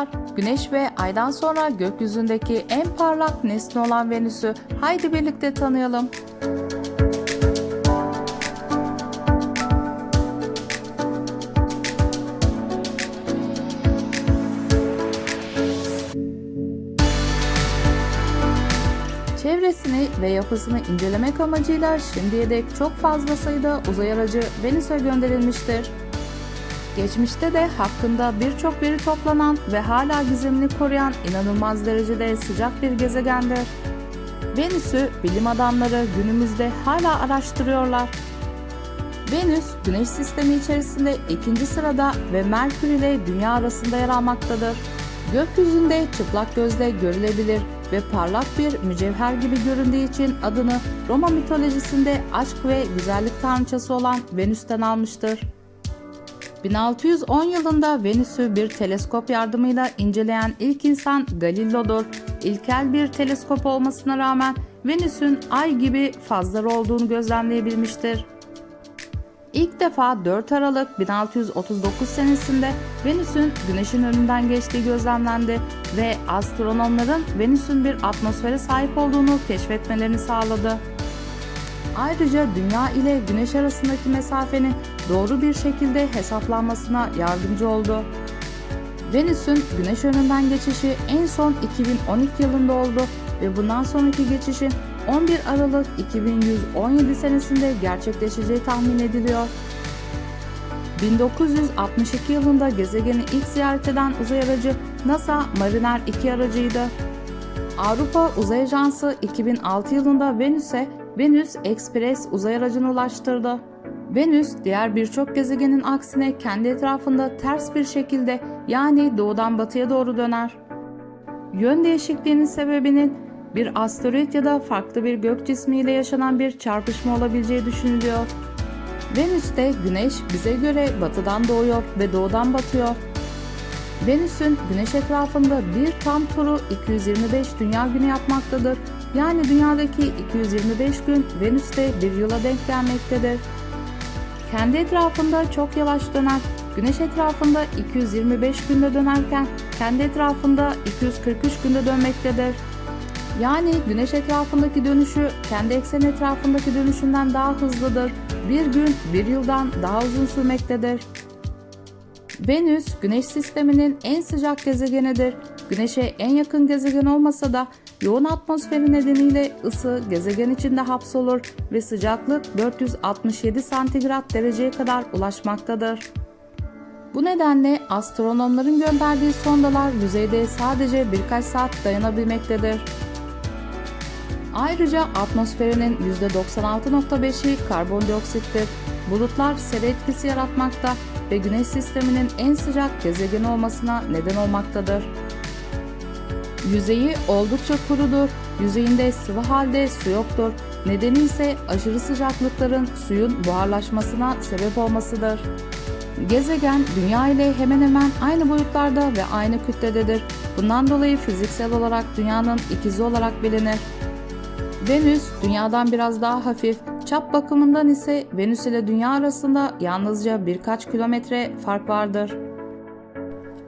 Merhabalar. Güneş ve Ay'dan sonra gökyüzündeki en parlak nesne olan Venüs'ü haydi birlikte tanıyalım. Çevresini ve yapısını incelemek amacıyla şimdiye dek çok fazla sayıda uzay aracı Venüs'e gönderilmiştir. Geçmişte de hakkında birçok veri toplanan ve hala gizemini koruyan inanılmaz derecede sıcak bir gezegendir. Venüs'ü bilim adamları günümüzde hala araştırıyorlar. Venüs, Güneş sistemi içerisinde ikinci sırada ve Merkür ile Dünya arasında yer almaktadır. Gökyüzünde çıplak gözle görülebilir ve parlak bir mücevher gibi göründüğü için adını Roma mitolojisinde aşk ve güzellik tanrıçası olan Venüs'ten almıştır. 1610 yılında Venüs'ü bir teleskop yardımıyla inceleyen ilk insan Galileo'dur. İlkel bir teleskop olmasına rağmen Venüs'ün ay gibi fazları olduğunu gözlemleyebilmiştir. İlk defa 4 Aralık 1639 senesinde Venüs'ün Güneş'in önünden geçtiği gözlemlendi ve astronomların Venüs'ün bir atmosfere sahip olduğunu keşfetmelerini sağladı. Ayrıca Dünya ile Güneş arasındaki mesafenin doğru bir şekilde hesaplanmasına yardımcı oldu. Venüs'ün Güneş önünden geçişi en son 2012 yılında oldu ve bundan sonraki geçişin 11 Aralık 2117 senesinde gerçekleşeceği tahmin ediliyor. 1962 yılında gezegeni ilk ziyaret eden uzay aracı NASA Mariner 2 aracıydı. Avrupa Uzay Ajansı 2006 yılında Venüs'e Venüs Express uzay aracını ulaştırdı. Venüs diğer birçok gezegenin aksine kendi etrafında ters bir şekilde yani doğudan batıya doğru döner. Yön değişikliğinin sebebinin bir asteroid ya da farklı bir gök cismiyle yaşanan bir çarpışma olabileceği düşünülüyor. Venüs'te Güneş bize göre batıdan doğuyor ve doğudan batıyor. Venüs'ün Güneş etrafında bir tam turu 225 dünya günü yapmaktadır. Yani dünyadaki 225 gün Venüs'te bir yıla denk gelmektedir. Kendi etrafında çok yavaş döner. Güneş etrafında 225 günde dönerken kendi etrafında 243 günde dönmektedir. Yani Güneş etrafındaki dönüşü kendi eksen etrafındaki dönüşünden daha hızlıdır. Bir gün bir yıldan daha uzun sürmektedir. Venüs, Güneş sisteminin en sıcak gezegenidir. Güneş'e en yakın gezegen olmasa da yoğun atmosferi nedeniyle ısı gezegen içinde hapsolur ve sıcaklık 467 santigrat dereceye kadar ulaşmaktadır. Bu nedenle astronomların gönderdiği sondalar yüzeyde sadece birkaç saat dayanabilmektedir. Ayrıca atmosferinin %96.5'i karbondioksittir. Bulutlar sera etkisi yaratmakta ve Güneş sisteminin en sıcak gezegeni olmasına neden olmaktadır. Yüzeyi oldukça kurudur. Yüzeyinde sıvı halde su yoktur. Nedeni ise aşırı sıcaklıkların suyun buharlaşmasına sebep olmasıdır. Gezegen Dünya ile hemen hemen aynı boyutlarda ve aynı kütlededir. Bundan dolayı fiziksel olarak Dünya'nın ikizi olarak bilinir. Venüs Dünya'dan biraz daha hafif, çap bakımından ise Venüs ile Dünya arasında yalnızca birkaç kilometre fark vardır.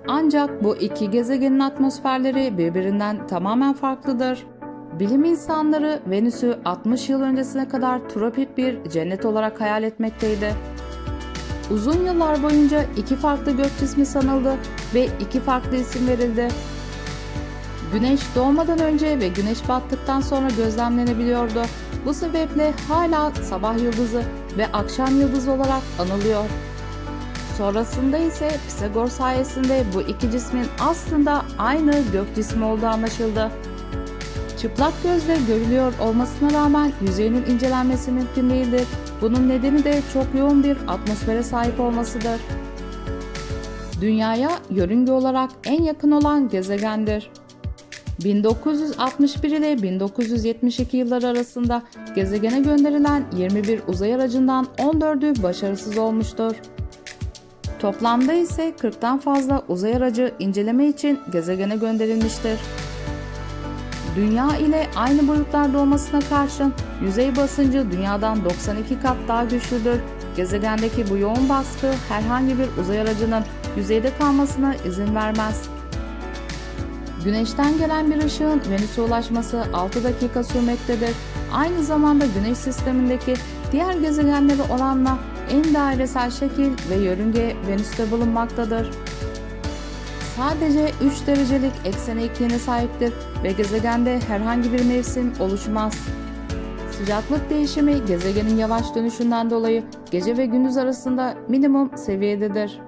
Ancak bu iki gezegenin atmosferleri birbirinden tamamen farklıdır. Bilim insanları Venüs'ü 60 yıl öncesine kadar tropik bir cennet olarak hayal etmekteydi. Uzun yıllar boyunca iki farklı gök cismi sanıldı ve iki farklı isim verildi. Güneş doğmadan önce ve güneş battıktan sonra gözlemlenebiliyordu. Bu sebeple hala sabah yıldızı ve akşam yıldızı olarak anılıyor. Sonrasında ise Pisagor sayesinde bu iki cismin aslında aynı gök cismi olduğu anlaşıldı. Çıplak gözle görülüyor olmasına rağmen yüzeyinin incelenmesi mümkün değildir. Bunun nedeni de çok yoğun bir atmosfere sahip olmasıdır. Dünyaya yörünge olarak en yakın olan gezegendir. 1961 ile 1972 yılları arasında gezegene gönderilen 21 uzay aracından 14'ü başarısız olmuştur. Toplamda ise 40'tan fazla uzay aracı inceleme için gezegene gönderilmiştir. Dünya ile aynı boyutlarda olmasına karşın yüzey basıncı dünyadan 92 kat daha güçlüdür. Gezegendeki bu yoğun baskı herhangi bir uzay aracının yüzeyde kalmasına izin vermez. Güneşten gelen bir ışığın Venüs'e ulaşması 6 dakika sürmektedir. Aynı zamanda Güneş sistemindeki diğer gezegenlere oranla en dairesel şekil ve yörünge Venüs'te bulunmaktadır. Sadece 3 derecelik eksen eğikliğine sahiptir ve gezegende herhangi bir mevsim oluşmaz. Sıcaklık değişimi gezegenin yavaş dönüşünden dolayı gece ve gündüz arasında minimum seviyededir.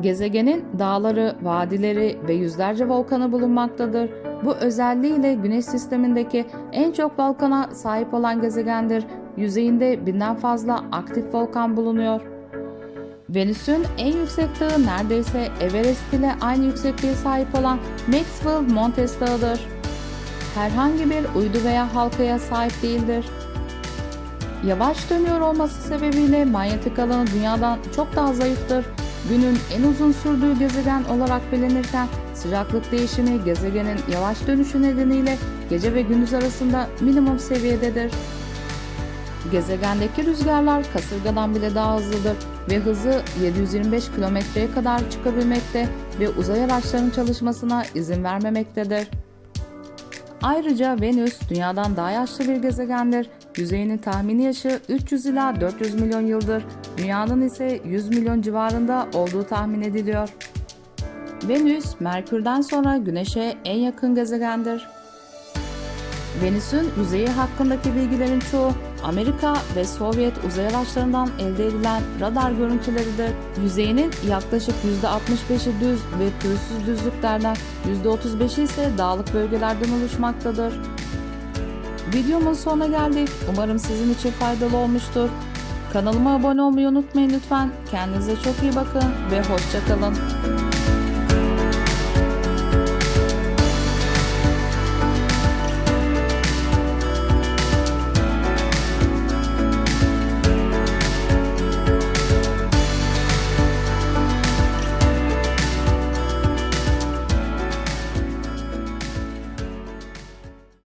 Gezegenin dağları, vadileri ve yüzlerce volkanı bulunmaktadır. Bu özelliğiyle Güneş sistemindeki en çok volkana sahip olan gezegendir. Yüzeyinde binden fazla aktif volkan bulunuyor. Venüs'ün en yüksek dağı neredeyse Everest ile aynı yüksekliğe sahip olan Maxwell Montes Dağı'dır. Herhangi bir uydu veya halkaya sahip değildir. Yavaş dönüyor olması sebebiyle manyetik alanı dünyadan çok daha zayıftır. Günün en uzun sürdüğü gezegen olarak bilinirken sıcaklık değişimi gezegenin yavaş dönüşü nedeniyle gece ve gündüz arasında minimum seviyededir. Gezegendeki rüzgarlar kasırgadan bile daha hızlıdır ve hızı 725 kilometreye kadar çıkabilmekte ve uzay araçlarının çalışmasına izin vermemektedir. Ayrıca Venüs dünyadan daha yaşlı bir gezegendir. Yüzeyinin tahmini yaşı 300 ila 400 milyon yıldır. Dünyanın ise 100 milyon civarında olduğu tahmin ediliyor. Venüs, Merkür'den sonra Güneş'e en yakın gezegendir. Venüs'ün yüzeyi hakkındaki bilgilerin çoğu Amerika ve Sovyet uzay araçlarından elde edilen radar görüntüleridir. Yüzeyinin yaklaşık %65'i düz ve pürüzsüz düzlüklerden %35'i ise dağlık bölgelerden oluşmaktadır. Videomun sonuna geldik. Umarım sizin için faydalı olmuştur. Kanalıma abone olmayı unutmayın lütfen. Kendinize çok iyi bakın ve hoşçakalın.